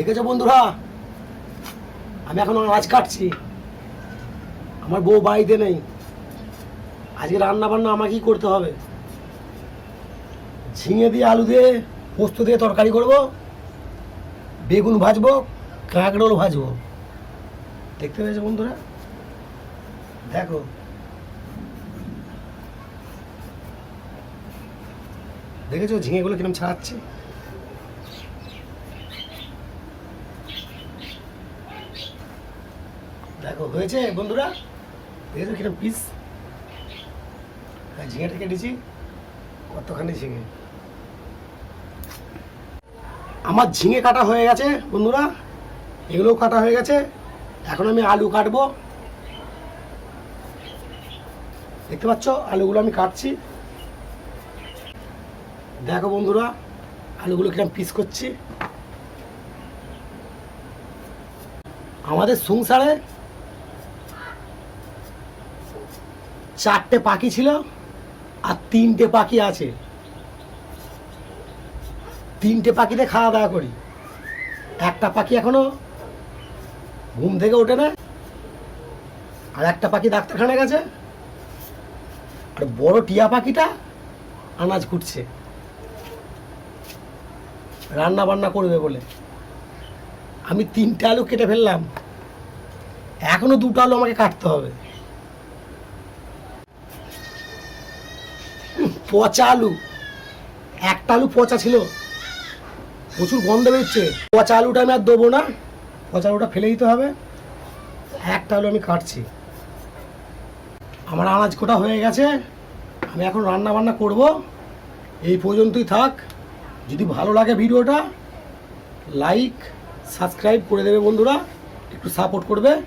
দেখেছ বন্ধুরা? আমি এখন আনাজ কাটছি। আমার বউ বাড়িতে নেই। আজকে রান্না বান্না আমাকেই করতে হবে। ঝিঙে দিয়ে আলু দিয়ে পোস্ত দিয়ে তরকারি করব। বেগুন ভাজবো, কাঁকরোল ভাজবো। দেখতে পেয়েছ বন্ধুরা? দেখো। দেখেছ ঝিঙেগুলো কিরম ছাড়াচ্ছে? দেখো, হয়েছে, বন্ধুরা? দেখেছ কিরম পিস ঝিঙেটা কেটেছি, কতখানি ঝিঙে? আমার ঝিঙে কাটা হয়ে গেছে, বন্ধুরা। এগুলোও কাটা হয়ে গেছে। এখন আমি আলু কাটবো। দেখতে পাচ্ছ? আলুগুলো আমি কাটছি। দেখো, বন্ধুরা, আলুগুলো কিরম পিস করছি। আমাদের সংসারে চারটে পাখি ছিল আর তিনটে পাখি আছে। তিনটে পাখিতে খাওয়া দাওয়া করি। একটা পাখি এখনও ঘুম থেকে ওঠে না। আর একটা পাখি ডাক্তারখানায় গেছে। আর বড় টিয়া পাখিটা আনাজ খুঁটছে রান্না বান্না করবে বলে। আমি তিনটে আলু কেটে ফেললাম। এখনও দুটো আলু আমাকে কাটতে হবে। পচা আলু। একটা আলু পচা ছিল। প্রচুর গন্ধ বেরোচ্ছে। পচা আলুটা আমি আর দেবো না। পচা আলুটা ফেলে দিতে হবে। একটা আলু আমি কাটছি। আমার আনাজ কোটা হয়ে গেছে। আমি এখন রান্না বান্না করব। এই পর্যন্তই থাক। যদি ভালো লাগে ভিডিওটা লাইক সাবস্ক্রাইব করে দেবে বন্ধুরা। একটু সাপোর্ট করবে।